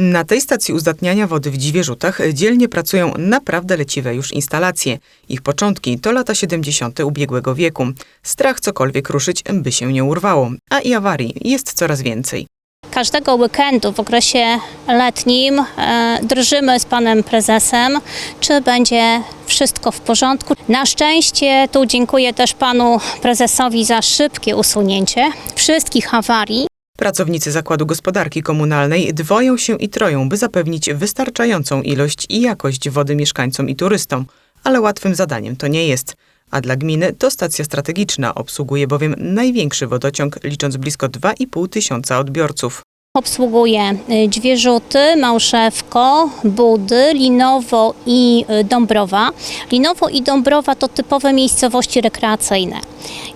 Na tej stacji uzdatniania wody w Dziwierzutach dzielnie pracują naprawdę leciwe już instalacje. Ich początki to lata 70. ubiegłego wieku. Strach cokolwiek ruszyć, by się nie urwało, a i awarii jest coraz więcej. Każdego weekendu w okresie letnim e, drżymy z panem prezesem, czy będzie wszystko w porządku. Na szczęście tu dziękuję też panu prezesowi za szybkie usunięcie wszystkich awarii. Pracownicy Zakładu Gospodarki Komunalnej dwoją się i troją, by zapewnić wystarczającą ilość i jakość wody mieszkańcom i turystom. Ale łatwym zadaniem to nie jest. A dla gminy to stacja strategiczna, obsługuje bowiem największy wodociąg, licząc blisko 2,5 tysiąca odbiorców. Obsługuje y, Dźwierzuty, Małszewko, Budy, Linowo i y, Dąbrowa. Linowo i Dąbrowa to typowe miejscowości rekreacyjne.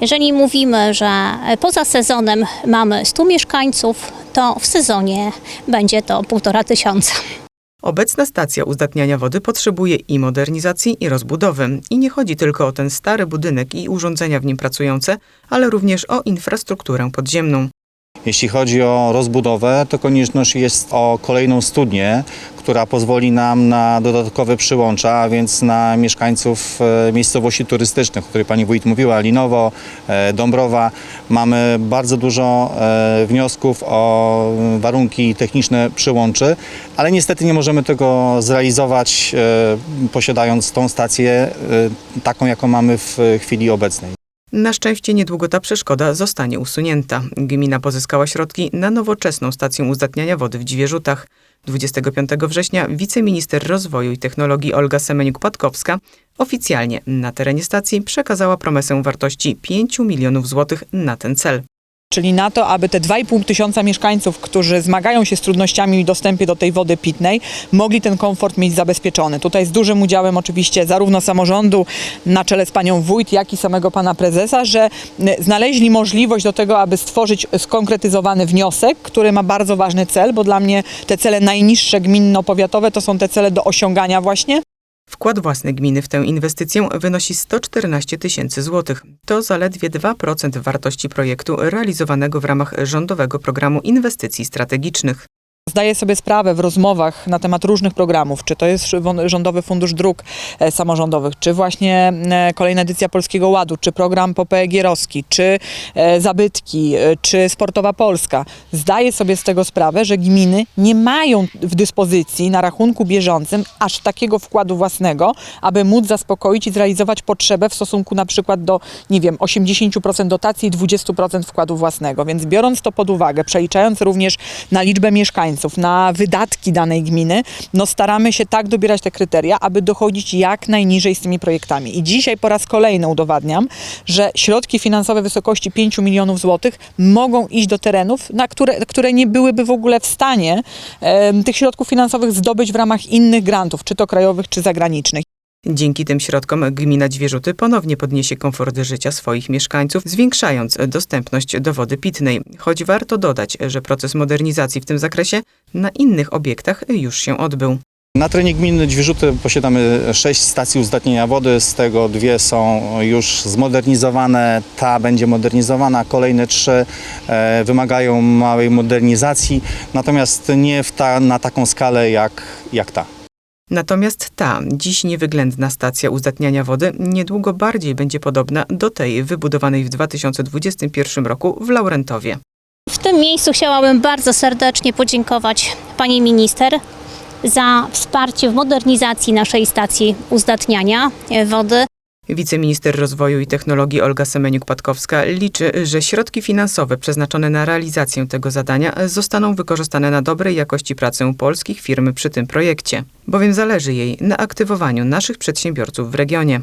Jeżeli mówimy, że e, poza sezonem mamy 100 mieszkańców, to w sezonie będzie to półtora tysiąca. Obecna stacja uzdatniania wody potrzebuje i modernizacji, i rozbudowy. I nie chodzi tylko o ten stary budynek i urządzenia w nim pracujące, ale również o infrastrukturę podziemną. Jeśli chodzi o rozbudowę, to konieczność jest o kolejną studnię, która pozwoli nam na dodatkowe przyłącza, a więc na mieszkańców e, miejscowości turystycznych, o której pani wójt mówiła, Linowo, e, Dąbrowa. Mamy bardzo dużo e, wniosków o warunki techniczne przyłączy, ale niestety nie możemy tego zrealizować posiadając tą stację taką, jaką mamy w chwili obecnej. Na szczęście niedługo ta przeszkoda zostanie usunięta. Gmina pozyskała środki na nowoczesną stację uzdatniania wody w Dziwierzutach. 25 września wiceminister rozwoju i technologii Olga Semeniuk-Patkowska oficjalnie na terenie stacji przekazała promesę wartości 5 milionów złotych na ten cel. Czyli na to, aby te 2,5 tysiąca mieszkańców, którzy zmagają się z trudnościami w dostępie do tej wody pitnej, mogli ten komfort mieć zabezpieczony. Tutaj z dużym udziałem oczywiście zarówno samorządu na czele z panią wójt, jak i samego pana prezesa, że m, znaleźli możliwość do tego, aby stworzyć skonkretyzowany wniosek, który ma bardzo ważny cel, bo dla mnie te cele najniższe gminno-powiatowe to są te cele do osiągania właśnie. Wkład własny gminy w tę inwestycję wynosi 114 tysięcy złotych. To zaledwie 2% wartości projektu realizowanego w ramach rządowego programu inwestycji strategicznych. Zdaję sobie sprawę w rozmowach na temat różnych programów, czy to jest Rządowy Fundusz Dróg e, Samorządowych, czy właśnie e, kolejna edycja Polskiego Ładu, czy program POPE Gierowski, czy e, Zabytki, czy Sportowa Polska. Zdaję sobie z tego sprawę, że gminy nie mają w dyspozycji na rachunku bieżącym aż takiego wkładu własnego, aby móc zaspokoić i zrealizować potrzebę w stosunku na przykład do, nie wiem, 80% dotacji i 20% wkładu własnego. Więc biorąc to pod uwagę, przeliczając również na liczbę mieszkańców, na wydatki danej gminy, no staramy się tak dobierać te kryteria, aby dochodzić jak najniżej z tymi projektami. I dzisiaj po raz kolejny udowadniam, że środki finansowe w wysokości 5 milionów złotych mogą iść do terenów, na które, które nie byłyby w ogóle w stanie em, tych środków finansowych zdobyć w ramach innych grantów, czy to krajowych, czy zagranicznych. Dzięki tym środkom gmina Dźwierzuty ponownie podniesie komfort życia swoich mieszkańców, zwiększając dostępność do wody pitnej. Choć warto dodać, że proces modernizacji w tym zakresie na innych obiektach już się odbył. Na terenie gminy Dźwierzuty posiadamy sześć stacji uzdatnienia wody, z tego dwie są już zmodernizowane, ta będzie modernizowana, kolejne trzy e, wymagają małej modernizacji, natomiast nie ta, na taką skalę jak, jak ta. Natomiast ta, dziś niewyględna stacja uzdatniania wody niedługo bardziej będzie podobna do tej wybudowanej w 2021 roku w Laurentowie. W tym miejscu chciałabym bardzo serdecznie podziękować pani minister za wsparcie w modernizacji naszej stacji uzdatniania e, wody. Wiceminister Rozwoju i Technologii Olga Semeniuk-Patkowska liczy, że środki finansowe przeznaczone na realizację tego zadania zostaną wykorzystane na dobrej jakości pracę polskich firm przy tym projekcie, bowiem zależy jej na aktywowaniu naszych przedsiębiorców w regionie.